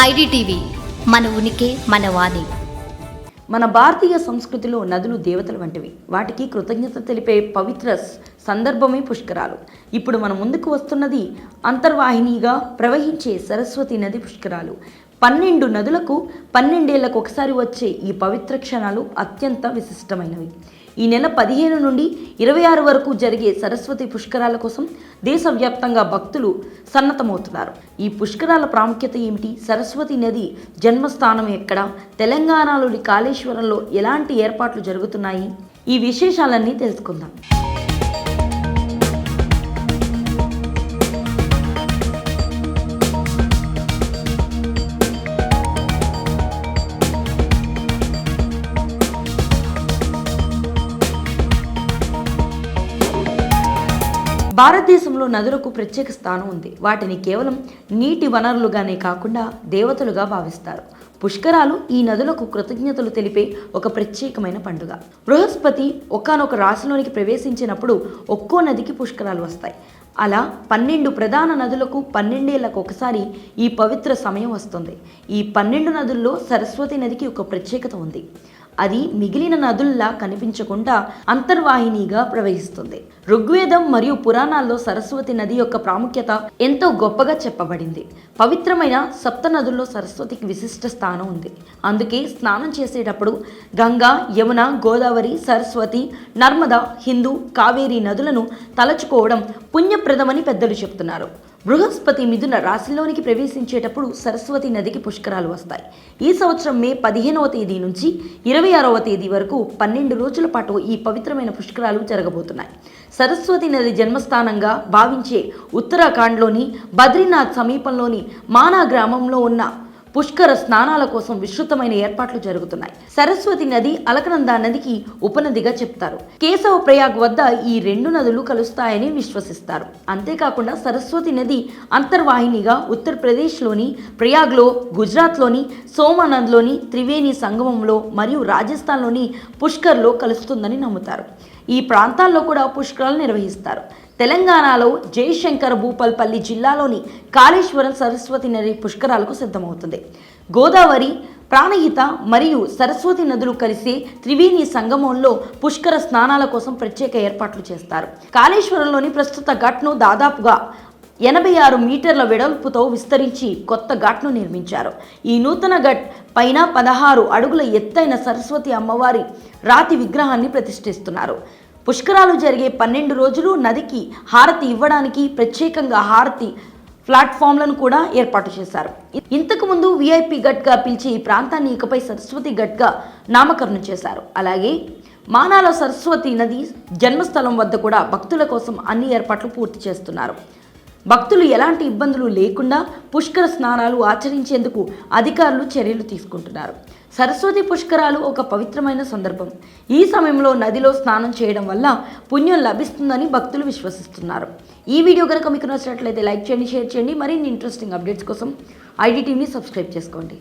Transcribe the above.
IDTV మన ఉనికి మన వాణి. మన భారతీయ సంస్కృతిలో నదులు దేవతలు వంటివి. వాటికి కృతజ్ఞత తెలిపే పవిత్ర సందర్భమే పుష్కరాలు. ఇప్పుడు మన ముందుకు వస్తున్నది అంతర్వాహినిగా ప్రవహించే సరస్వతి నది పుష్కరాలు. పన్నెండు నదులకు పన్నెండేళ్ళకు ఒకసారి వచ్చే ఈ పవిత్ర క్షణాలు అత్యంత విశిష్టమైనవి. ఈ నెల పదిహేను నుండి ఇరవై ఆరు వరకు జరిగే సరస్వతి పుష్కరాల కోసం దేశవ్యాప్తంగా భక్తులు సన్నద్ధమవుతున్నారు. ఈ పుష్కరాల ప్రాముఖ్యత ఏమిటి? సరస్వతి నది జన్మస్థానం ఎక్కడ? తెలంగాణలోని కాళేశ్వరంలో ఎలాంటి ఏర్పాట్లు జరుగుతున్నాయి? ఈ విశేషాలన్నీ తెలుసుకుందాం. భారతదేశంలో నదులకు ప్రత్యేక స్థానం ఉంది. వాటిని కేవలం నీటి వనరులుగానే కాకుండా దేవతలుగా భావిస్తారు. పుష్కరాలు ఈ నదులకు కృతజ్ఞతలు తెలిపే ఒక ప్రత్యేకమైన పండుగ. బృహస్పతి ఒకానొక రాశిలోనికి ప్రవేశించినప్పుడు ఒక్కో నదికి పుష్కరాలు వస్తాయి. అలా పన్నెండు ప్రధాన నదులకు పన్నెండేళ్ళకు ఒకసారి ఈ పవిత్ర సమయం వస్తుంది. ఈ పన్నెండు నదుల్లో సరస్వతి నదికి ఒక ప్రత్యేకత ఉంది. అది మిగిలిన నదుల్లా కనిపించకుండా అంతర్వాహినిగా ప్రవహిస్తుంది. ఋగ్వేదం మరియు పురాణాల్లో సరస్వతి నది యొక్క ప్రాముఖ్యత ఎంతో గొప్పగా చెప్పబడింది. పవిత్రమైన సప్త నదుల్లో సరస్వతికి విశిష్ట స్థానం ఉంది. అందుకే స్నానం చేసేటప్పుడు గంగా యమున గోదావరి సరస్వతి నర్మద హిందూ కావేరి నదులను తలచుకోవడం పుణ్యప్రదమని పెద్దలు చెప్తున్నారు. బృహస్పతి మిథున రాశిలోనికి ప్రవేశించేటప్పుడు సరస్వతి నదికి పుష్కరాలు వస్తాయి. ఈ సంవత్సరం మే పదిహేనవ తేదీ నుంచి ఇరవై ఆరవ తేదీ వరకు పన్నెండు రోజుల పాటు ఈ పవిత్రమైన పుష్కరాలు జరగబోతున్నాయి. సరస్వతి నది జన్మస్థానంగా భావించే ఉత్తరాఖండ్లోని బద్రీనాథ్ సమీపంలోని మానా గ్రామంలో ఉన్న పుష్కర స్నానాల కోసం విస్తృతమైన ఏర్పాట్లు జరుగుతున్నాయి. సరస్వతి నది అలకనంద నదికి ఉపనదిగా చెప్తారు. కేశవ ప్రయాగ్ వద్ద ఈ రెండు నదులు కలుస్తాయని విశ్వసిస్తారు. అంతేకాకుండా సరస్వతి నది అంతర్వాహినిగా ఉత్తరప్రదేశ్లోని ప్రయాగ్లో గుజరాత్లోని సోమానంద్లోని త్రివేణి సంగమంలో మరియు రాజస్థాన్లోని పుష్కర్లో కలుస్తుందని నమ్ముతారు. ఈ ప్రాంతాల్లో కూడా పుష్కరాలు నిర్వహిస్తారు. తెలంగాణలో జయశంకర్ భూపల్పల్లి జిల్లాలోని కాళేశ్వరం సరస్వతి నది పుష్కరాలకు సిద్ధమవుతుంది. గోదావరి ప్రాణహిత మరియు సరస్వతి నదులు కలిసే త్రివేణి సంగమంలో పుష్కర స్నానాల కోసం ప్రత్యేక ఏర్పాట్లు చేస్తారు. కాళేశ్వరంలోని ప్రస్తుత ఘట్ను దాదాపుగా ఎనభై ఆరు మీటర్ల వెడల్పుతో విస్తరించి కొత్త ఘాట్ను నిర్మించారు. ఈ నూతన ఘట్ పైన పదహారు అడుగుల ఎత్తైన సరస్వతి అమ్మవారి రాతి విగ్రహాన్ని ప్రతిష్ఠిస్తున్నారు. పుష్కరాలు జరిగే పన్నెండు రోజులు నదికి హారతి ఇవ్వడానికి ప్రత్యేకంగా హారతి ప్లాట్ఫామ్లను కూడా ఏర్పాటు చేశారు. ఇంతకు ముందు విఐపి ఘట్గా పిలిచి ఈ ప్రాంతాన్ని ఇకపై సరస్వతి ఘట్గా నామకరణం చేశారు. అలాగే మానాల సరస్వతి నది జన్మస్థలం వద్ద కూడా భక్తుల కోసం అన్ని ఏర్పాట్లు పూర్తి చేస్తున్నారు. భక్తులు ఎలాంటి ఇబ్బందులు లేకుండా పుష్కర స్నానాలు ఆచరించేందుకు అధికారులు చర్యలు తీసుకుంటున్నారు. సరస్వతి పుష్కరాలు ఒక పవిత్రమైన సందర్భం. ఈ సమయంలో నదిలో స్నానం చేయడం వల్ల పుణ్యం లభిస్తుందని భక్తులు విశ్వసిస్తున్నారు. ఈ వీడియో కనుక మీకు నచ్చినట్లయితే లైక్ చేయండి షేర్ చేయండి. మరిన్ని ఇంట్రెస్టింగ్ అప్డేట్స్ కోసం ఐడి టీవీని సబ్స్క్రైబ్ చేసుకోండి.